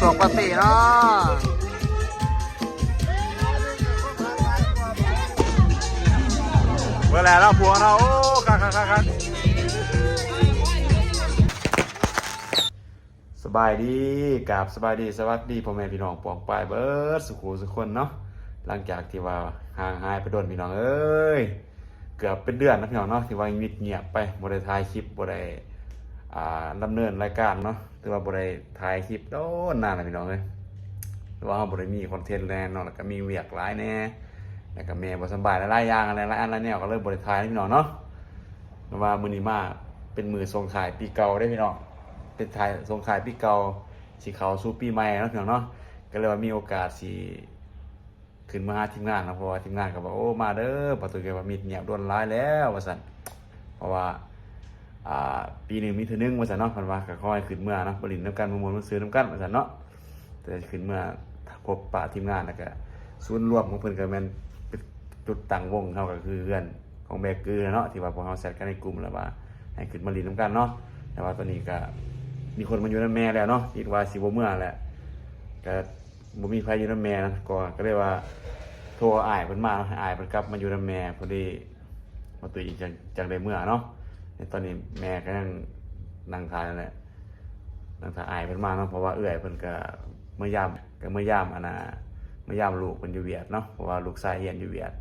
สู่สองปตี้เนาะเวลาเราพวงเราโอ้คักคักคักสบายดีกับสบายดีสวัสดีพ่อแม่พี่น้องปองปายเบิร์ดสุขุสุขคนเนาะหลังจากที่ว่าห่างหายไปโดนพี่น้องเอ้ยเกือบเป็นเดือนนะพี่น้องเนาะที่ว่าเงียบเงียบไปบ่ได้ถ่ายคลิปบ่ได้อ่าดำเนินรายการเนาะือว่าบริถ่ายคลิปโดนนานนะพี่น้องเลยหรือว่าเราบริมีคอนเทนต์แน่นอนแล้วก็มีเวียกหลายแน่แล้วก็แม่บ่สบายหลายอย่างอะไรหลายอันหลายแนวก็เลยบริถ่ายพี่น้องเนาะแต่ว่ามือนี้มาเป็นมือส่งขายปีเก่าได้พี่น้องเป็นถ่ายส่งขายปีเก่าสิเข้าสู่ปีใหม่นะพี่น้องเนาะก็เลยว่ามีโอกาสสิขึ้นมาหาทีมงานนะเพราะว่าทีมงานก็บอกโอ้มาเด้อประตูแกว่ามีเงียบโดนร้ายแล้วว่าซั่นเพราะว่า ปีหนึ่งมีเธอหนึงมาสันเนาะพันว่าก็ค่อยขึ้นเมื่อเนาะบริณน้ำกันมวลมันซื้อน้ำกันมาสันเนาะแต่ขึ้นเมื่อพบปะทีมงานแล้วก็ส่วนรวมของเพิ่นก็แมนจุดตั้งวงเขาก็คือเพื่อนของแบกเกอร์เนาะที่ว่าพวกเขาแซดกันในกลุ่มแล้วว่าให้ขึ้นมาลินน้ำกันเนาะแต่ว่าตอนนี้ก็มีคนมาอยู่น้ำแม่แล้วเนาะคิดว่าสิบเมื่อแหละก็บ่มีใครอยู่น้ำแม่นะก็ก็เลยว่าโทรอ้ายเพิ่นมาอ้ายเพิ่นกลับมาอยู่น้ำแม่พอดีมาตุยจังจังได้เมื่อเนาะ ตอนนี้แม่ก็ยังนั่งทานนั่นแหละนั่งทานอายเพิ่นมากเนาะเพราะว่าเอื้อยเพิ่นก็เมื่อยามก็เมื่อยามอันน่ะเมื่อยามลูกเพิ่นอยู่เวียดเนาะเพราะว่าลูกชายเรียนอยู่เวียด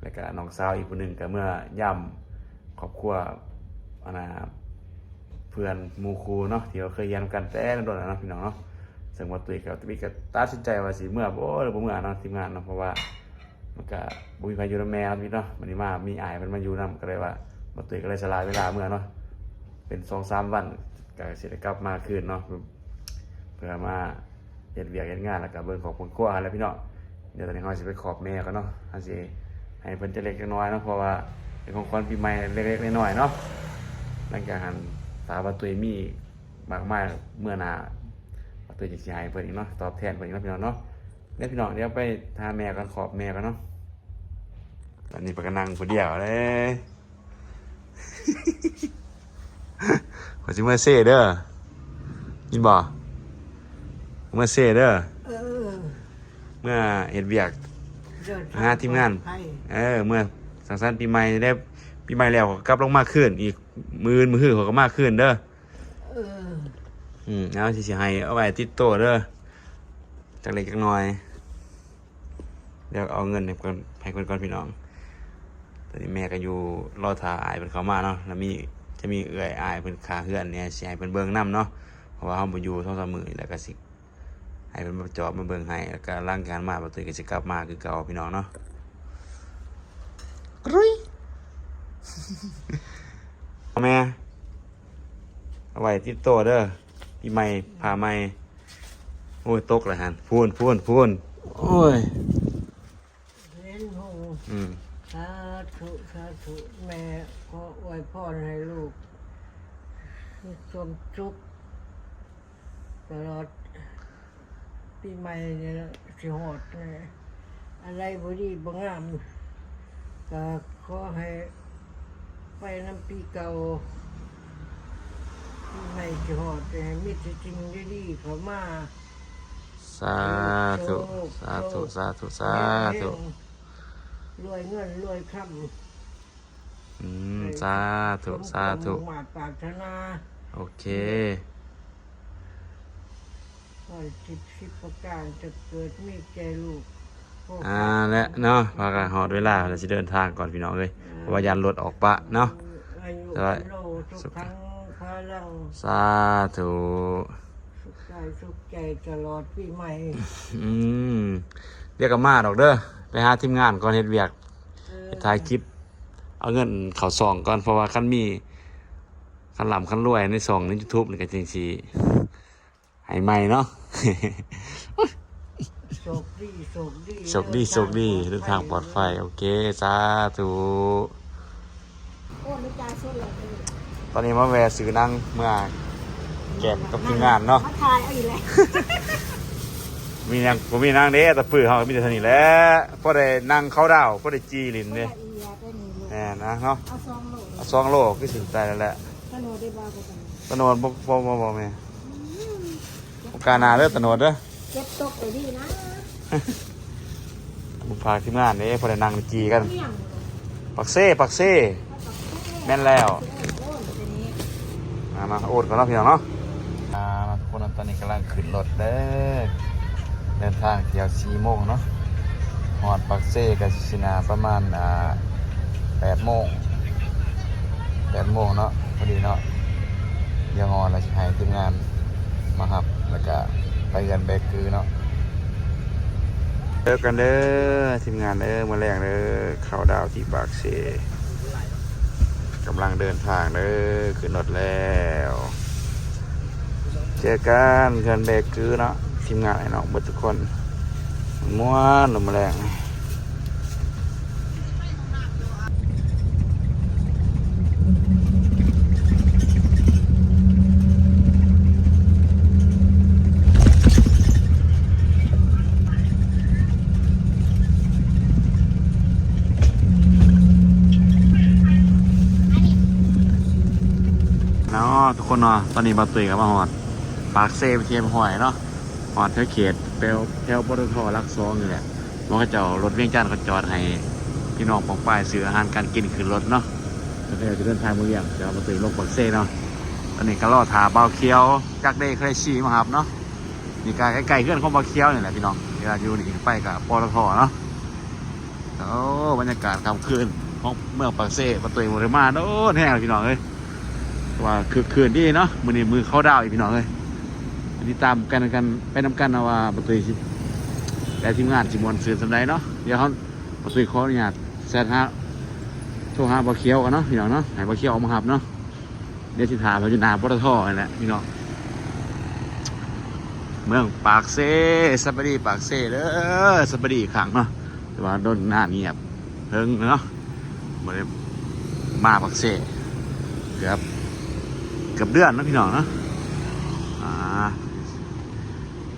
แล้วก็น้องสาวอีกผู้หนึงก็เมื่อยามครอบครัวอันน่ะเพื่อนหมู่ครูเนาะที่เราเคยเรียนกันแต่โดนๆแล้วเนาะพี่น้องเนาะซึ่งว่าตุ้ยกับตุ้ยก็ตัดสินใจว่าสิเมื่อบ่หรือบ่เมื่อเนาะทีมงานเนาะเพราะว่ามันก็บ่มีใครอยู่นแม่พี่เนาะมันนี้มามีอายมันมาอยู่นํก็เลยว่า บ่ตุ้ยก็เลยสลายเวลาเมื่อเนาะเป็น2-3วันก็สิได้กลับมาคืนเนาะเพื่อมาเฮ็ดเวียกเฮ็ดงานแล้วก็เบิ่งของคนครัวแล้วพี่เนาะเดี๋ยวตอนนี้เฮาสิไปขอบแม่กันเนาะเฮาสิให้เพิ่นจะเล็กน้อยเนาะเพราะว่าเป็นของขวัญปีใหม่เล็กๆน้อยๆเนาะหลังจากหันตาบ่ตุ้ยมีมากมายเมื่อน้าบ่ตุ้ยจะสิให้เพิ่นอีกเนาะตอบแทนเพิ่นอีกเนาะพี่น้องเนาะเดี๋ยวพี่น้องเดี๋ยวไปทาแม่กันขอบแม่กันเนาะตอนนี้ปากกนังผู้เดียวเลย ขอจิเมื่อเซ่เด้อยินบ่เมื่อเซ่เด้อเออเมื่อเฮ็ดเวียกเดินหาทีมงานไปเออ เมื่อสังสรรค์ปีใหม่ได้ปีใหม่แล้วก็กลับลงมาขึ้น อีกมือมือหือเขาก็มาขึ้นเด้อเอออืมเอาสิสิให้เอาไว้ติดโตะเด้อจักเล็กจักน้อยเดี๋ยวเอาเงินให้เพิ่นให้เพิ่นก่อนพี่น้อง ตอนนี้แม่ก็อยู่รอท่าอายเพิ่นเข้ามาเนาะแล้วมีจะมีเอื้อยอายเพิ่นขาเฮือนเนี่ยสิให้เพิ่นเบิ่งนํเนาะเพราะว่าเฮาบ่อยู่2 3มื้อแล้วก็สิให้เพิ่นมาจอบมาเบิ่งให้แล้วก็ร่างการมาบ่ตุ้ยก็สิกลับมาคือเก่าพี่น้องเนาะกรุยเอาแม่เอาไว้ติดโตะเด้อพี่ใหม่พาใหม่โอ้ยตกแล้วฮันพูนพูนพูนโอ้ยเล่นหงอืมสา ธุสาธุแม่ขออวยพรให้ลูกมีความสุขตลอดปีใหม่เนี่ยนะสิหอดเนี่ยอะไรบ่ดีบ่งามก็ขอให้ไปน้ำปีเก่าปีใหม่สิหอดแต่มีแต่สิ่งดีๆเข้ามา สาธุ สาธุ สาธุ สาธุ รวยเงินรวยค อืมำสาธุสาธุ สมความมุ่งมาตรปรารถนาโอเค ขอสิบสิบประการจะเกิดมีแก่ลูกพวกอ่าและเนาะพากันหอดเวลาเราจะเดินทางก่อนพี่น้องเลยเพราะว่ายันรถออกปะเนาะ อายุได้โลทุกครั้งพาลังสาธุสุขกายสุขใจตลอดปีใหม่อืมเรียกกันมาดอกเด้อไปหาทีมงานก่อนเฮ็ดเวียกเออไปถ่ายคลิป เอาเงินเขาซองก่อนเพราะว่าคันมีคันหล่ำคันรวยในซองใน YouTube นี่ก็จริงสิให้ใหม่เนาะโชคดีโชคดีโชคดีโชคดีเดินทางปลอดภัยโอเคสาธุโอ้ไม่จ่ายส่วนเลยเออตอนนี้มาแวะซื้อนั่งเมื่อแก็บกับทีมงานเนาะมาทายเอาอีกแล้วมีนั่งผมมีนั่งเด้แต่ปื้อเขาก็มีแต่เท่านี้แหละพอได้นั่งเข้าดาวพอได้จีลินเพราะเด้ว่าอียาก็ นี่ลูกแหมนะเนาะเอาซองโหลดเอาซองโลก็สินใจแล้วแหละก็โหลดได้บ้างกว่ากันตะโนนบ่บ่บ่บ่แม่กาหนาเด้อตะโนดเด้อเก็บตกไปดีนะผมฝากทีมงานนี้พอได้นั่งจีกันเที่ยงปักเซ่ปักเซ่แม่นแล้วโอ้ยทีนี้มามาโอดก่อนเนาะพี่น้องเนาะอ่ามาทุกคนตอนนี้กำลังขึ้นรถเด้อเดินทางเที่ยวสี่โมงเนาะหอดปักเซ่กับชินาประมาณอ่า แปดโมงแปดโมงเนาะพอดีเนาะเดี๋ยังงอนเราจะให้ทีมงานมาหับแล้วก็ไปกันแบกคือเนาะเลิกกันเด้อทีมงานเด้อมาแรงเด้อข้าวดาวที่ปากเซ่กำลังเดินทางเด้อขึ้นรถแล้ว เจอกันเพื่อนแบกคือเนาะทีมงานไอ้น้องเบิดทุกคนม้วนลมแรง ทุกคนเนาะตอนนี้บาตุยกับมาหอด ปากเซฟเทียมหอยเนาะหอดเทอเขตเปลวแถวปตทรักซองอยู่แหละมันก็จะรถเวียงจันทร์เขาจอดให้พี่น้องปองป้ายซื้ออาหารการกินขึ้นรถเนาะแล้วก็จะเดินทางมาเยี่ยมเดี๋ยวมาตุยลงปากเซเนาะตอนนี้ก็รอถาเบาเคียวจักเด้เคยชี้มาครับเนาะนี่การใกล้ๆเพื่อนของเบาเคียวนี่แหละพี่น้องเวลาอยู่นี่ไปกับปตทเนาะโอ้บรรยากาศคำคืนของเมืองปากเซประตูมริมาโน่นแห้งเลยพี่น้องเอ้ย ว่าคือคืนที่เนาะมือนี้มือเข้าดาวอีกพี่น้องเลยติดตามกันกันไปนำกันนะว่าประตูสิแต่ทีมงานสิมวนสื่อสำไดเนาะเดี๋ยวเขาประตูขออนุญาตแซดฮะโทรหาบาเคียวกันเนาะพี่น้องเนาะให้บาเคียวออกมาหับเนาะเดี๋ยวสิถามเราจะนาปตทนี่นแหละพี่น้องเมืองปากเซ่สบดีปากเซเด้อสับดีอีกครั้งเนาะแต่ว่าโดนหน้าเงียบเพิ่งเนาะมาปากเซ่เกือบ เกือบเดือนนะพี่น้องเนาะอ่า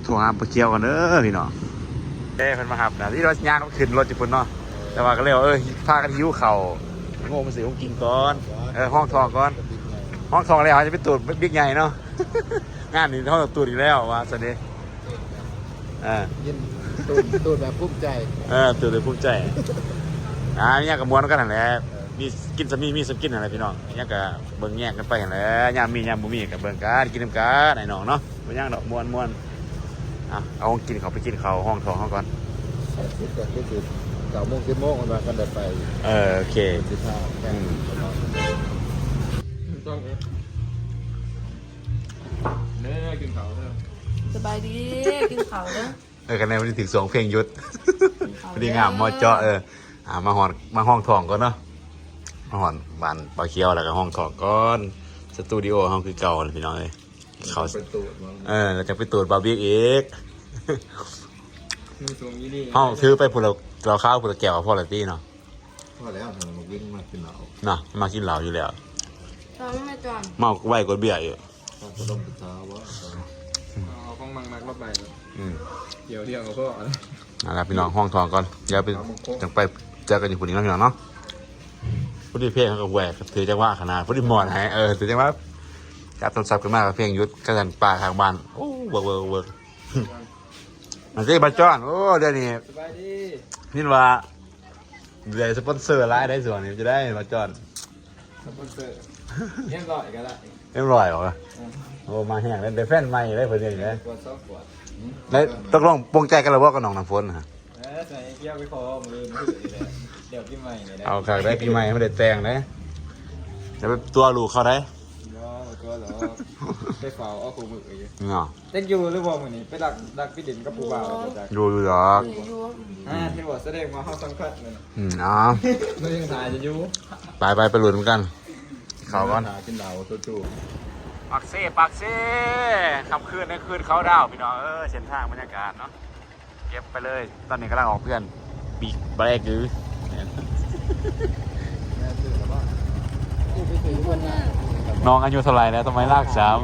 โทรหาปะเคียวกันเด้อพี่น้องเอ้เพิ่นมาหับนะที่รถยางก็ขึ้นรถอยู่พุ่นเนาะแต่ว่าก็เลยว่าเอ้ยพากันหิวเข่าวโง่มาสิผมกินก่อนเออห้องทองก่อน ห้องทองแล้วจะไปตูดบิ๊กใหญ่เนาะงานนี้ห้องตูดอีกแล้วว่าสวัสดีเออยินตูนตูนแบบภูมิใจเออตูดเลยภูมิใจอ่าเนี่ยกับมวนกันนั่นแหละ มีกินสมีมีสกินอะไรพี่น้องเนี่ยกับเบิ่งแย่งกันไปนั่นแหละยามมียามบ่มีกับเบิ่งกันกินน้ำกันไอ้น้องเนาะบ่ย่างดอกมวนมวนอะเอากินเขาไปกินเขาห้องทองเขาก่อนคิดก่อนก็คือเก้าโมงสิบโมงกันมากันได้ไปเออโอเคสิบห้าแค่ประมาณต้องเนื้อกินเขาเนื้อสบายดีกินข้าวเด้อเออกันในวันนี้ถึงสองเพลงยุดพอดีงามมอเจาะเอออ่ามาหอนมาห้องทองก่อนเนาะ หอนบ้านปลาเคียวแล้วก็ห้องทองก่อนสตูดิโอห้องคือเก่าเลยพี่น้องเอ้ยเขาเป็นตูดมั้งเออเราจะไปตรวจบาร์บี้อีกมือตรงนี้นี่ห้องถือไปผุเราเราข้าวผุเราแก้วพ่อละตี้เนาะพอแล้วทำมาวิ่งมากินเหล้าเนาะมากินเหล้าอยู่แล้วตอนแม่จอนเมาไว้กดเบียร์อยู่ตอนกระดมกระเช้าว่าเอาของมังมักรถไปเลยอืมเดี๋ยวเดียวกับพ่อนะเอาละพี่น้องห้องทองก่อนเดี๋ยวไปจังไปเจอกันอยู่คนนี้แล้วพี่น้องเนาะ พูดดีเพลงเขาก็แหวกถือจังหวะขนาดพูดดีหมอนให้เออถือจังหวะจับโทรศัพท์ขึ้นมากับเพลงยุทธกระสันป่าทางบ้านโอ้เวิร์กเวิร์กเวิร์กมันสิบัจจอนโอ้เดี๋ยวนี้สบายดีนี่ว่าเดี๋ยวสปอนเซอร์รายได้ส่วนนี้จะได้บัจจอนสปอนเซอร์เยี่ยมร่อยก็ได้เรียบร้อยเหรอโอ้มาแห้งแล้วเดี๋ยวแฟนใหม่ได้เพิ่นนี่เลยปวดซอกปวดแล้วตกลงปรงใจกันแล้วว่ากับน้องน้ำฝนฮะเออใส่เกี่ยวไปคอมือมือเลย เดี๋ยวพี่ใหม่เนี่ยนะเอาขากได้ปีใหม่ไม่ได้แต่งเลยเดี๋ยวไปตัวลูกเขาได้ก็ก็แล้วไปเฝ้าเอาคู่มืออยู่เนาะเจ๊กอยู่หรือบ่มื้อนี้ไปดักดักพี่ดินกับผู้บ่าวแล้วจ้ะดูอยู่ดอกอยู่อยู่อ่าที่ว่าแสดงมาเฮาสังกัดเลยอืมเอ๋อไม่ยังถ่ายจะอยู่ไปไปไปหลุนกันเขาก่อนหากินเหล้าตัวจูปักเซ่ปักเซ่คำคืนในคืนเขาดาวพี่น้องเออเส้นทางบรรยากาศเนาะเก็บไปเลย ตอนนี้กำลังออกเพื่อน ปีกแบรกคือแม่ซื้อ แล้วว่าที่ไปซื้อวันนั้นน้องอายุเท่าไหร่แล้วทำไมลากสาม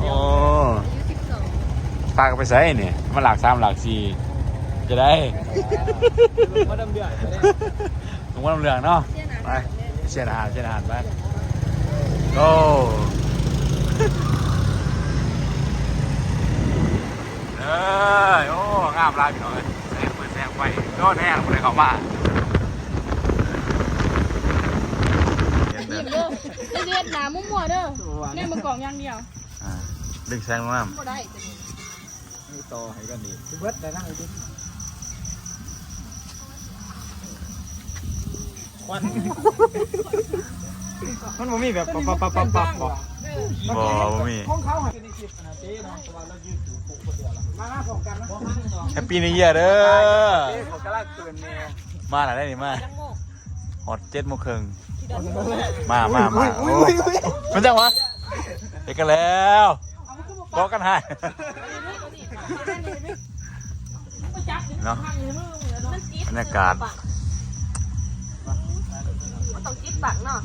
โอ้พากันไปใส่เนี่ยมาหลากสามหลากสี่จะได้มาดำเดือดไปได้ถุงว่าน้ำเหลืองเนาะไปเชียร์อาหารเชียร์อาหารไปโก้เอ้ยโอ้งามลายพี่น้องเอ้ย โดนแห้งเลยเข้ามายิ้มเด้อเด็ดเด็ดหนามุ่มัวเด้อแน่มากล่องอย่างเดียวอ่าดึงแซงลงน้บ่ได้จะนี่นี่ต่อให้กันดีเบิดได้นั่งอยู่ดิควันมันบ่มีแบบปับปับปับปับปับ บ่ำบ่บ่มีของเขาหันเป็นคลิปนะเจ๊เนาะเพราะว่าเรายืดอยู่ปุ๊บคนเดียวละมาหน้าสองกันนะแฮปปี้นิวเยียร์เด้อเจ๊เขากำลังเตือนแม่มาหน่อยได้นี่มาฮอตเจ็ดโมงครึ่งมามามาโอ้มันจังวะเด็กกันแล้วบอกกันให้เนาะบรรยากาศต้องจิตบักเนาะ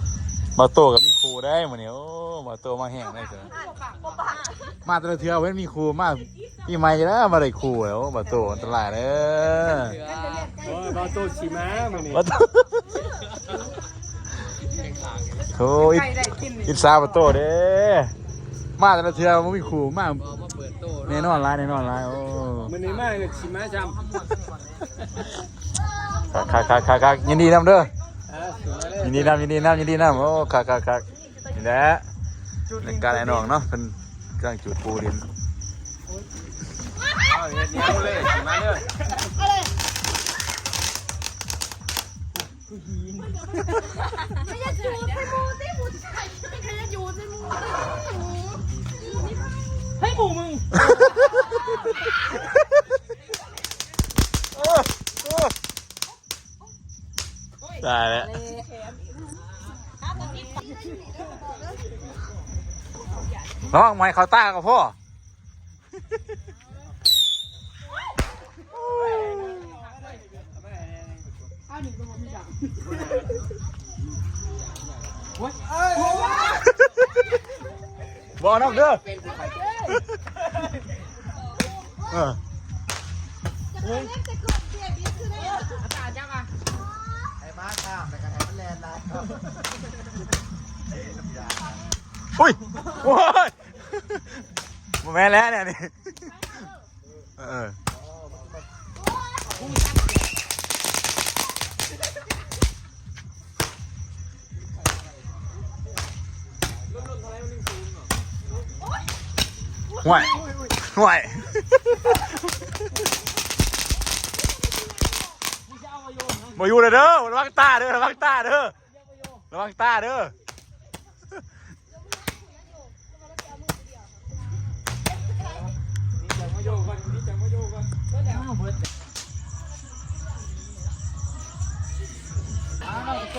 มาโตกับมีครูได้หมดเนี่ยโอ้มาโตมาแห้งได้เถอะมาแตละเทือเว้นมีครูมาพี่ไม่จะได้มาได้ครูแล้วมาโตอันตรายเด้อโอ้ยบาโตชิมะมื้อนี้มาโตโธ่อิอินซามาโตเด้มาแตละเทือมันมีครูมาแน่นอนร้ายแน่นอนร้ายโอ้มื้อนี้มาเนี่ยชิมะจำคักคักคักคักยินดีนำเด้ออ่าสว ยินดีนำยินดีนำยินดีนำโอ้คักคักคักนี่แหละในการไอ้น้องเนาะเป็นกำลังจุดปูดินเอาเฮ็ดเหนียวเลยมะเด้อไม่อยากอยู่ใส่หมูสิหมูใส่ไม่อยากอยู่ใส่หมูให้หมูมึงได้แล้ว น้องไม่เขาต้ากับพ่อบอกน้องเด้อเออไอ้มาข้ามไปกันไอ้มันแลนด์ไลน์ อุ้ยโอ้ยโมแม่นแล้วเนี่ยนี่เออห่วยห่วยมาอยู่เลยเด้อระวังตาเด้อระวังตาเด้อระวังตาเด้อ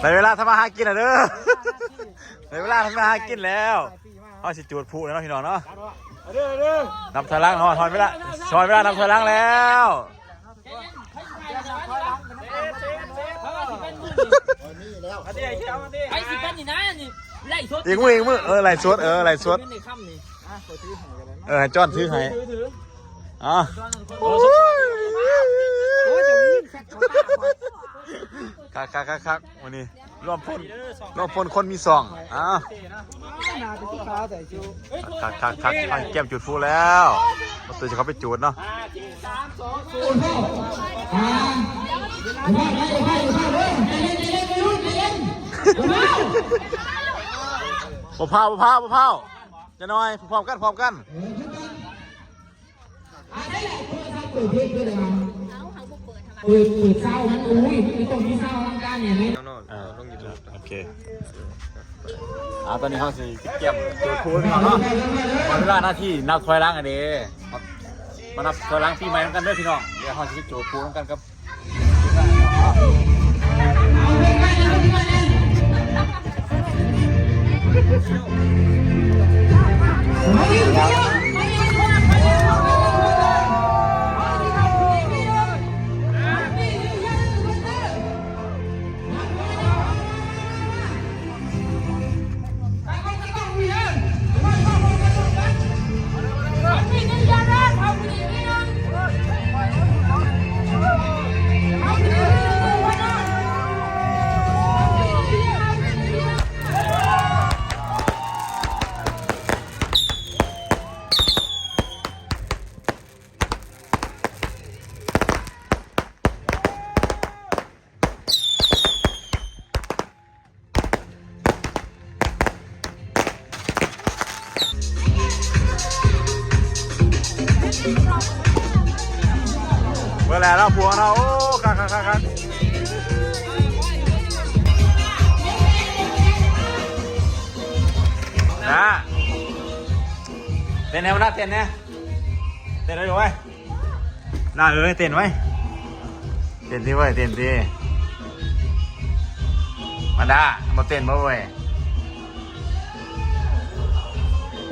ในเวลาทำมาหากินอะเด้อในเวลาทำมาหากินแล้วเอาสิจูดผูแล้วเนาะพี่น้องเนาะเด้อเด้อนำถอยหลังเนาะถอยเวลาถอยเวลานำถอยหลังแล้วนี่แล้วอันนี้ไอ้เจ้าอันนี้ไอ้สิเป็นนี่นะนี่ไล่สดอีกมืออีกมือเออไหลสวดเออไหลสวดเป็นในค่ำนี่เออให้จอนถือให้ถือถือ อะโอ้โอ้ยจะวิ่งแซกเขาตาคอยคักคักคักคักวันนี้รวมพลรวมพลคนมีสองอะหนาไปที่ขาใส่ชูคักคักคักคักแก้มจุดฟูแล้วมาตัวจะเขาไปจูดเนาะมะพร้าวมะพร้าวมะพร้าวจะน้อยพร้อมกันพร้อมกันเปืนปืนเศร้ามันอุ้ยไอ้ตรงที่เศร้ามันด้านอย่างนี้นอนลงอยู่ตรงโอเคอ่าตอนนี้ห้องสี่เกี่ยมจุดคูณเนาะวันเวลาหน้าที่นับถอยหลังอันนี้มานับถอยหลังปีใหม่กันเด้อพี่น้องเดี๋ยวห้องสี่จุดคูณกันครับเอาไปไปเอาไปไป ต้นแนวนะเต้นเต้นได้ดูไว้น่าเอ้ยเต้นไว้เต้นที่ไว้เต้นที่มาด้ามาเต้นบ่เว้ย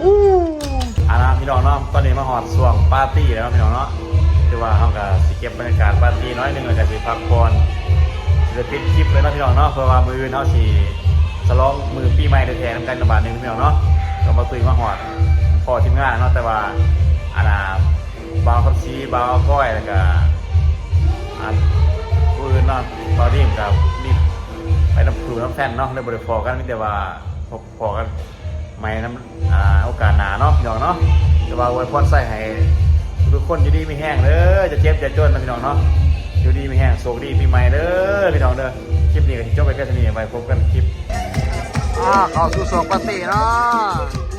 อู้อ่านะพี่น้องเนาะตอนนี้มาหอดช่วงปาร์ตี้แล้วเนะพี่น้องเนาะคือว่าเขาก็สิเก็บบรรยากาศปาร์ตี้น้อยหนึงแล้วก็สิพักผ่อนจะปิดคลิปเลยนะพี่น้องเนาะเพราะว่ามือเนาะสิฉลองมือปีใหม่แทนกันกับบาทหนึ่งพี่น้องเนาะก็มาตุยมาหอด พอทีมงานเนาะแต่ว่าอานาบาวคับซีบาวก้อยแล้วก็อ่าผู้อื่นเนาะบาวดีมกับนี่ไปน้ำตูน้ำแฟนเนาะเลยบริพอกันมีแต่ว่าพบพอกันไม่น้ำอ่าโอกาสหนาเนาะพี่น้องเนาะแต่ว่าอวยพรใส่ให้ทุกคนอยู่ดีไม่แห้งเด้อจะเจ็บจะจนนะพี่น้องเนาะอยู่ดีไม่แห้งโชคดีปีใหม่เด้อพี่น้องเด้อคลิปนี้ก็จบไปแค่เท่านี้ไว้พบกันคลิปอ่าข้าสู่โศกปาร์ตี้เนาะ